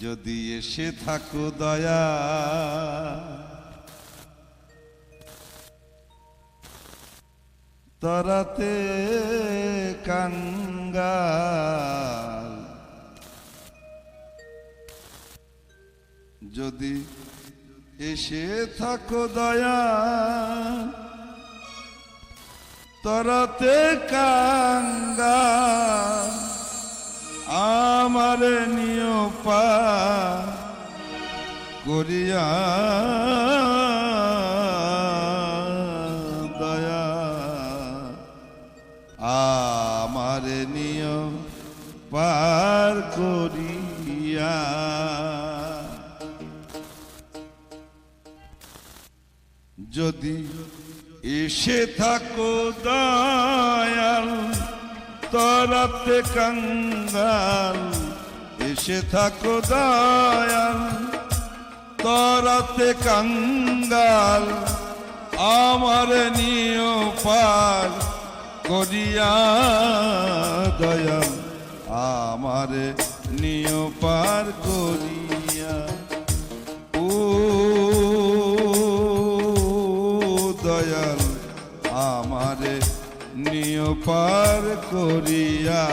যদি এসে থাকো দয়া। তরাতে কাঙ্গাল। যদি এসে থাকো দয়া। তরাতে কাঙ্গাল। আমার নিয়পা করিয়া দয়া। আমার নিয় পার করিয়া। যদি এসে থাকো দয়াল তরাতে কাঙ্গাল এসে থাকো দয়াল। তরাতে কাঙ্গাল, আমার নিয় পার করিয়া দয়াল, আমার নিয় পার করিয়া। ও দয়াল, আমার নিয় পার করিয়া।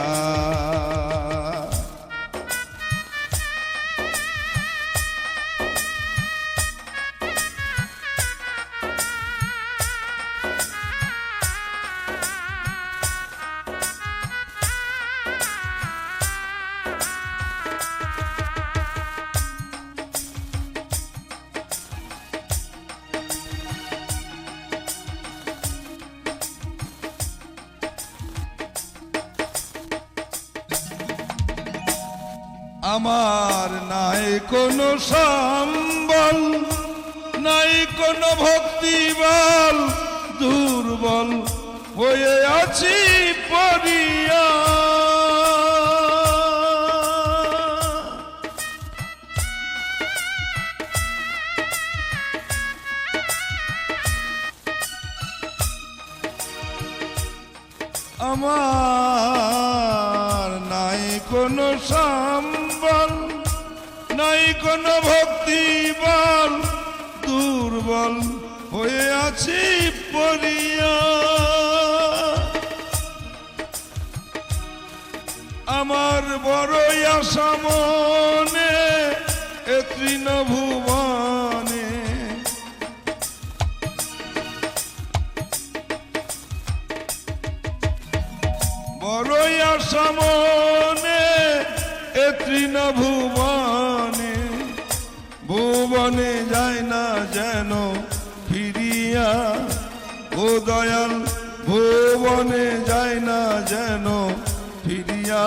আমার নাই কোনো সম্বল নাই কোনো ভক্তিবল দুর্বল হয়ে আছি পড়িয়া। আমার কোনো সম্বল, নাই কোনো ভক্তি বল দুর্বল হয়ে আছি পড়িয়া আমার বড়ই আশা মনে, এ তৃণ ভুবনে বড়ই আশা মনে এ তৃণ ভুবনে ভুবনে যায় না যেন ফিরিয়া। ও দয়াল, ভুবনে যায় না যেন ফিরিয়া।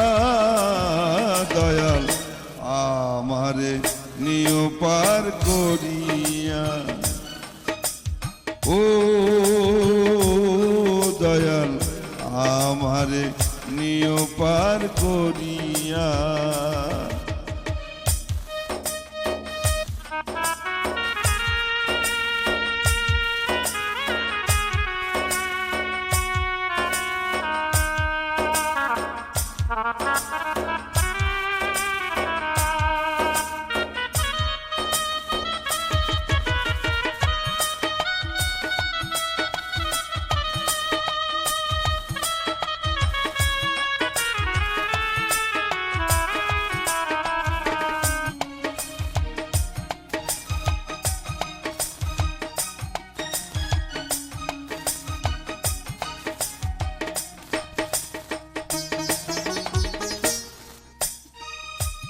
দয়াল, আমারে নিয় পার করিয়া। ও দয়াল, আমারে নিয় পার করিয়া।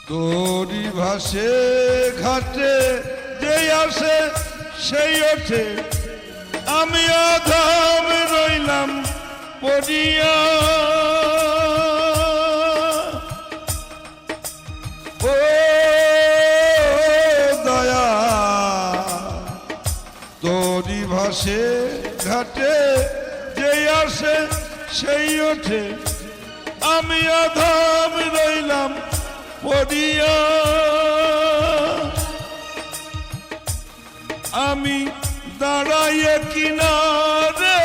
তোরি ভাসে ঘাটে যে আসে, সেই ওঠে। আমি আধাম রইলাম পড়িয়া। ও দয়া, তোরি ভাসে ঘাটে যে আসে, সেই ওঠে। আমি আধাম রইলাম পড়িয়া আমি দাঁড়াইয়ে কিনারে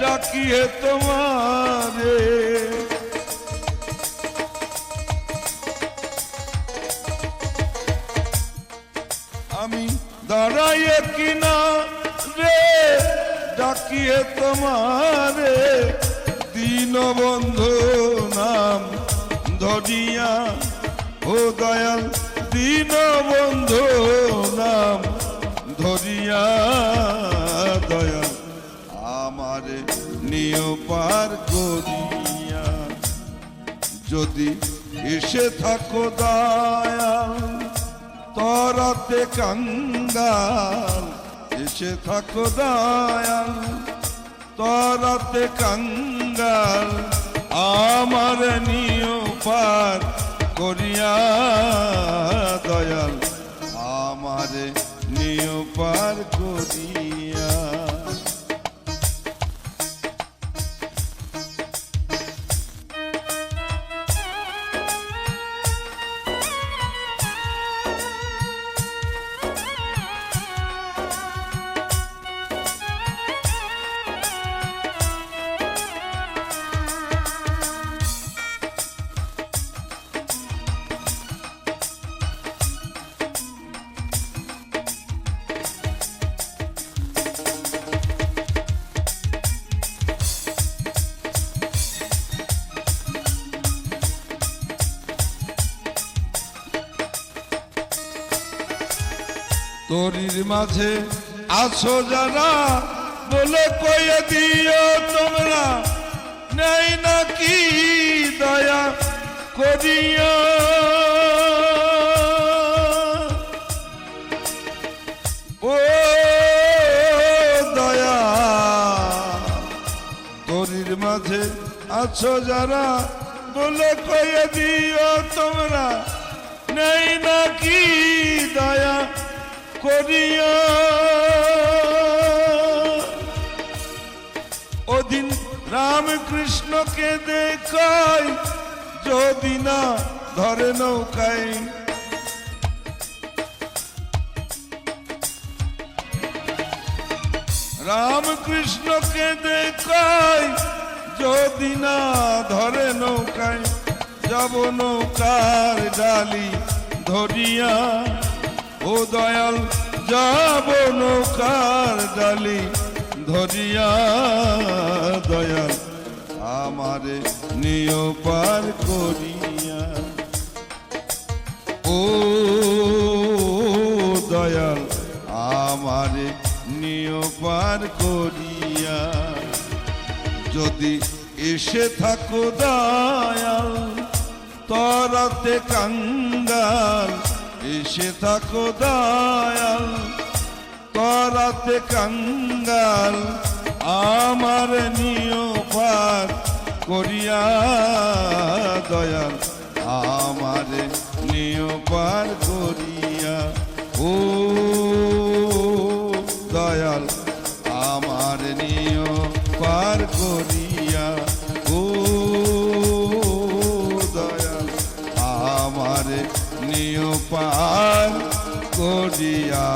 ডাকিয়ে তোমারে। আমি দাঁড়াইয়ে কিনা রে ডাকিয়ে তোমারে। দীন বন্ধু নাম ধরিয়া ও দয়াল দীন বন্ধু নাম। ধরিয়া দয়াল, আমারে নিয় পার করিয়া যদি এসে থাকো দয়াল, তরাতে কাঙ্গাল। এসে থাকো দয়াল, তরাতে কাঙ্গাল। আমার নিয় পার করিয়া দয়াল আমারে নিয়পার করিয়া। তোরির মাঝে আছো যারা, বলে কয়ে দিও তোমরা, নেই নাকি দয়া করিয়া ও দয়া, তোরির মাঝে আছো যারা, বলে কয়ে দিও তোমরা, নেই নাকি করিয়া ওদিন রামকৃষ্ণকে দেখাই, যদি না ধরে নৌকায়। রামকৃষ্ণকে দেখাই, যদি না ধরে নৌকায়, যাব নৌকার ডালি ধরিয়া। ও দয়াল, যাব নৌকার ডালি ধরিয়া, দয়াল, আমারে নিয় পার করিয়া। ও দয়াল, আমারে নিয় পার করিয়া। যদি এসে থাকো দয়াল, তরাতে কাঙ্গাল এসে থাকো দয়াল তরাতে কাঙ্গাল, আমার নিয় পার করিয়া দয়াল, আমার নিয় পার করিয়া। ও দয়াল, আমার নিয় পার করিয়া পার করিয়া